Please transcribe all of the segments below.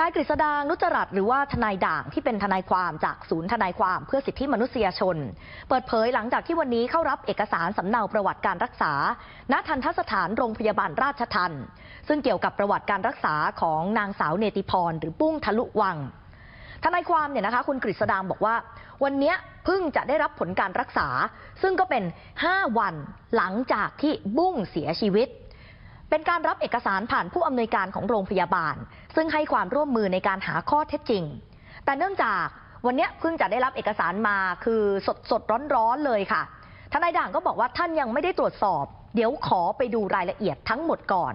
นายกฤษดางนุจรัตหรือว่าทนายด่างที่เป็นทนายความจากศูนย์ทนายความเพื่อสิทธิมนุษยชน เปิดเผยหลังจากที่วันนี้เข้ารับเอกสารสำเนาประวัติการรักษา ณทันทสถานโรงพยาบาลราชทัน ซึ่งเกี่ยวกับประวัติการรักษาของนางสาวเนติพรหรือปุ้งทะลุวังทนายความเนี่ยนะคะคุณกฤษดางบอกว่า วันนี้เพิ่งจะได้รับผลการรักษา ซึ่งก็เป็น 5 วันหลังจากที่บุ้งเสียชีวิต เป็นการรับเอกสารผ่านผู้อำนวยการของโรงพยาบาล ซึ่งให้ความร่วมมือในการหาข้อเท็จจริง แต่เนื่องจากวันนี้เพิ่งจะได้รับเอกสารมาคือสดสดร้อนร้อนๆเลยค่ะทนายด่างก็บอกว่าท่านยังไม่ได้ตรวจสอบ เดี๋ยวขอไปดูรายละเอียดทั้งหมดก่อน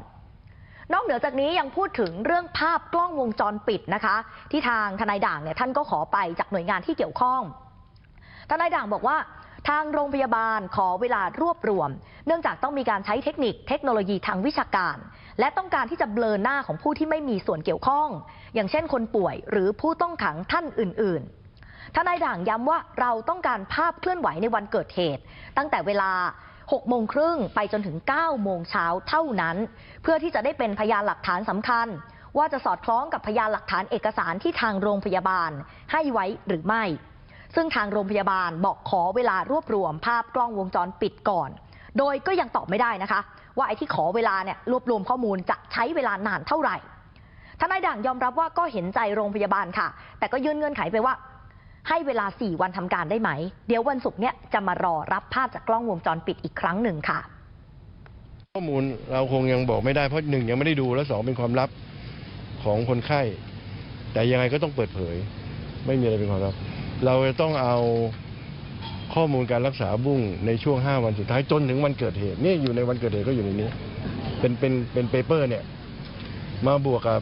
นอกเหนือจากนี้ยังพูดถึงเรื่องภาพกล้องวงจรปิดนะคะ ที่ทางทนายด่างเนี่ยท่านก็ขอไปจากหน่วยงานที่เกี่ยวข้องทนายด่างบอกว่า ทางโรงพยาบาลขอเวลารวบรวม เนื่องจากต้องมีการใช้เทคนิคเทคโนโลยีทางวิชาการ และต้องการที่จะเบลอหน้าของผู้ที่ไม่มีส่วนเกี่ยวข้อง อย่างเช่นคนป่วยหรือผู้ต้องขังท่านอื่น ๆ ทนายด่างย้ำว่าเราต้องการภาพเคลื่อนไหวในวันเกิดเหตุ ตั้งแต่เวลา6โมงครึ่งไปจนถึง9โมงเช้าเท่านั้น เพื่อที่จะได้เป็นพยานหลักฐานสำคัญ ว่าจะสอดคล้องกับพยานหลักฐานเอกสารที่ทางโรงพยาบาลให้ไว้หรือไม่ ซึ่งทางโรงพยาบาลบอกขอเวลารวบรวมภาพกล้องวงจรปิดก่อน โดยก็ยังตอบไม่ได้นะคะ ว่าไอ้ที่ขอเวลาเนี่ยรวบรวมข้อมูลจะใช้เวลานานเท่าไหร่ทนายด่างยอมรับว่าก็เห็นใจโรงพยาบาลค่ะ แต่ก็ยื่นเงื่อนไขไปว่า ให้เวลา 4 วันทำการได้ไหม เดี๋ยววันศุกร์เนี่ยจะมารอรับภาพจากกล้องวงจรปิดอีกครั้งหนึ่งค่ะ ข้อมูลเราคงยังบอกไม่ได้เพราะหนึ่งยังไม่ได้ดูและสองเป็นความลับของคนไข้ แต่ยังไงก็ต้องเปิดเผย ไม่มีอะไรเป็นความลับ เราจะต้องเอาข้อมูลการรักษาบุ้งในช่วง 5 วันสุดท้ายจนถึงวันเกิดเหตุนี่อยู่ในวันเกิดเหตุก็อยู่ในนี้ เป็นเป็นเป็นเปเปอร์เนี่ยมาบวกกับ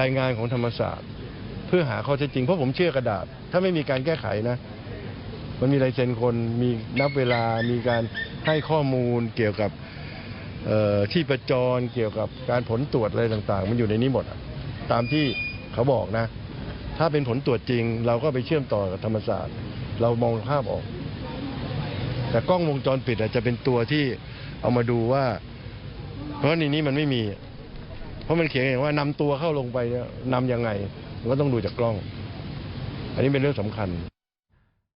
รายงานของธรรมศาสตร์ เพื่อหาข้อเท็จจริงเพราะผมเชื่อกระดาษ ถ้าไม่มีการแก้ไขนะ มันมีลายเซ็นคนมีนับเวลามีการให้ข้อมูลเกี่ยวกับที่ประจรเกี่ยวกับการผลตรวจอะไรต่าง ๆ มันอยู่ในนี้หมดตามที่เขาบอกนะ ถ้าเป็นผลตรวจจริงเราก็ไปเชื่อมต่อกับธรรมศาสตร์เรามองภาพออก แต่กล้องวงจรปิดอาจะเป็นตัวที่เอามาดูว่า เพราะในนี้มันไม่มี เพราะมันเขียนอย่างว่านำตัวเข้าลงไปนํำยังไงมันก็ต้องดูจากกล้อง อันนี้เป็นเรื่องสำคัญ